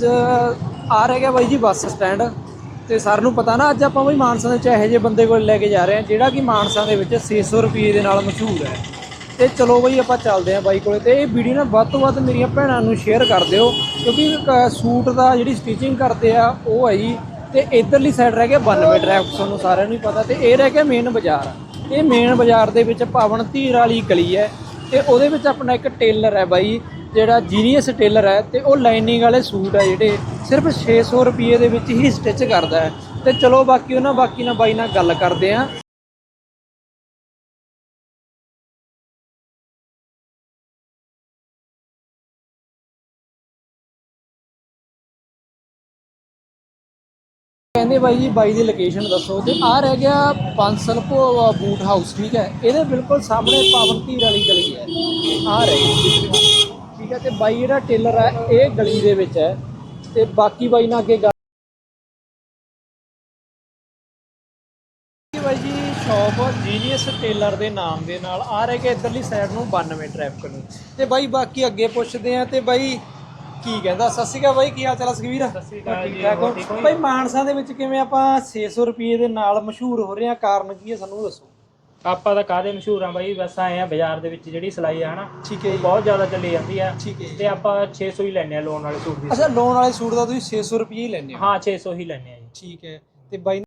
ਆ ਰਹਿ ਗਿਆ ਬਾਈ ਜੀ ਬੱਸ ਸਟੈਂਡ ਤੇ ਸਰ ਨੂੰ ਪਤਾ ਨਾ ਅੱਜ ਆਪਾਂ ਬਈ ਮਾਨਸਾ ਦੇ ਵਿੱਚ ਇਹੋ ਜਿਹੇ ਬੰਦੇ ਕੋਲ ਲੈ ਕੇ ਜਾ ਰਹੇ ਹਾਂ, ਜਿਹੜਾ ਕਿ ਮਾਨਸਾ ਦੇ ਵਿੱਚ 600 ਰੁਪਏ ਦੇ ਨਾਲ ਮਸ਼ਹੂਰ ਹੈ। ਤੇ ਚਲੋ ਬਈ ਆਪਾਂ ਚੱਲਦੇ ਹਾਂ ਬਾਈ ਕੋਲੇ ਤੇ ਇਹ ਵੀਡੀਓ ਨਾ ਵੱਧ ਤੋਂ ਵੱਧ ਮੇਰੀਆਂ ਭੈਣਾਂ ਨੂੰ ਸ਼ੇਅਰ ਕਰ ਦਿਓ, ਕਿਉਂਕਿ ਸੂਟ ਦਾ ਜਿਹੜੀ ਸਟਿਚਿੰਗ ਕਰਦੇ ਆ, ਉਹ ਹੈ ਜੀ, ਤੇ ਇਧਰਲੀ ਸਾਈਡ ਰਹਿ ਗਿਆ 92 ਟ੍ਰੈਫਿਕ ਤੁਹਾਨੂੰ ਸਾਰਿਆਂ ਨੂੰ ਹੀ ਪਤਾ ਤੇ ਇਹ ਰਹਿ ਗਿਆ ਮੇਨ ਬਾਜ਼ਾਰ। ਇਹ ਮੇਨ ਬਾਜ਼ਾਰ ਦੇ ਵਿੱਚ ਪਾਵਨ ਧੀਰ ਵਾਲੀ ਗਲੀ ਹੈ ਤੇ ਉਹਦੇ ਵਿੱਚ ਆਪਣਾ ਇੱਕ ਟੇਲਰ ਹੈ ਬਾਈ ਜਿਹੜਾ ਜੀਨੀਅਸ ਟੇਲਰ ਹੈ ਤੇ ਉਹ ਲਾਈਨਿੰਗ ਵਾਲੇ ਸੂਟ ਆ ਜਿਹੜੇ ਸਿਰਫ 600 ਰੁਪਏ ਦੇ ਵਿੱਚ ਹੀ ਸਟਿਚ ਕਰਦਾ ਹੈ। ਤੇ ਚਲੋ ਬਾਕੀ ਉਹਨਾਂ ਬਾਕੀ ਨਾਲ ਬਾਈ ਨਾਲ ਗੱਲ ਕਰਦੇ ਆਂ ਕਹਿੰਦੇ ਬਾਈ ਜੀ, ਬਾਈ ਦੀ ਲੋਕੇਸ਼ਨ ਦੱਸੋ ਤੇ ਆ ਰਹਿ ਗਿਆ ਪੰਸਲ ਭੋ ਬੂਟ ਹਾਊਸ ਠੀਕ ਹੈ। ਇਹਦੇ ਬਿਲਕੁਲ ਸਾਹਮਣੇ ਪਾਵਨ ਧੀਰ ਵਾਲੀ ਗਲੀ ਹੈ। ਆ ਰਹੀ ਠੀਕ ਹੈ ਤੇ ਬਾਈ ਜਿਹੜਾ ਟੇਲਰ ਹੈ ਇਹ ਗਲੀ ਦੇ ਵਿੱਚ ਹੈ। ਤੇ ਬਾਕੀ ਬਾਈ ਨਾਲ ਅੱਗੇ ਗੱਲ ਬਾਈ ਜੀ ਸ਼ਾਪ ਜੀਨੀਅਸ ਟੇਲਰ ਦੇ ਨਾਮ ਦੇ ਨਾਲ ਆ ਰਹਿ ਗਿਆ ਇਧਰਲੀ ਸਾਈਡ ਨੂੰ 92 ਟ੍ਰੈਫਿਕ ਨੂੰ। ਤੇ ਬਾਈ ਬਾਕੀ ਅੱਗੇ ਪੁੱਛਦੇ ਆ ਤੇ ਬਾਈ ਕੀ ਕਹਿੰਦਾ? ਸਤਿ ਸ਼੍ਰੀ ਅਕਾਲ ਬਾਈ ਕੀ ਹਾਲ ਚਾਲ ਸੁਖਵੀਰ? ਸਤਿ ਸ਼੍ਰੀ ਅਕਾਲ ਠੀਕ ਠਾਕ ਹੋ? ਬਾਈ ਮਾਨਸਾ ਦੇ ਵਿੱਚ ਕਿਵੇਂ ਆਪਾਂ 600 ਰੁਪਏ ਦੇ ਨਾਲ ਮਸ਼ਹੂਰ ਹੋ ਰਹੇ ਆ ਕਾਰਨ ਕੀ ਹੈ ਸਾਨੂੰ ਦੱਸੋ। ਆਪਾਂ ਤਾਂ ਕਾਹਦੇ ਮਸ਼ਹੂਰ ਆ ਬਾਈ? ਬਸ ਆਏ ਆ ਬਾਜ਼ਾਰ ਦੇ ਵਿੱਚ ਜਿਹੜੀ ਸਿਲਾਈ ਆ ਹਨਾ ਠੀਕ ਹੈ ਜੀ। ਬਹੁਤ ਜ਼ਿਆਦਾ ਚੱਲੀ ਜਾਂਦੀ ਆ। ਠੀਕ ਹੈ ਜੀ। ਤੇ ਆਪਾਂ 600 ਹੀ ਲੈਣੇ ਆ ਲੋਨ ਵਾਲੇ ਸੂਟ ਦੀ ਅੱਛਾ ਲੋਨ ਵਾਲੇ ਸੂਟ ਦਾ ਤੁਸੀਂ 600 ਰੁਪਏ ਹੀ ਲੈਂਦੇ ਹੋ? ਹਾਂ 600 ਹੀ ਲੈਣੇ ਆ ਜੀ। ਠੀਕ ਹੈ। ਤੇ ਬਾਈ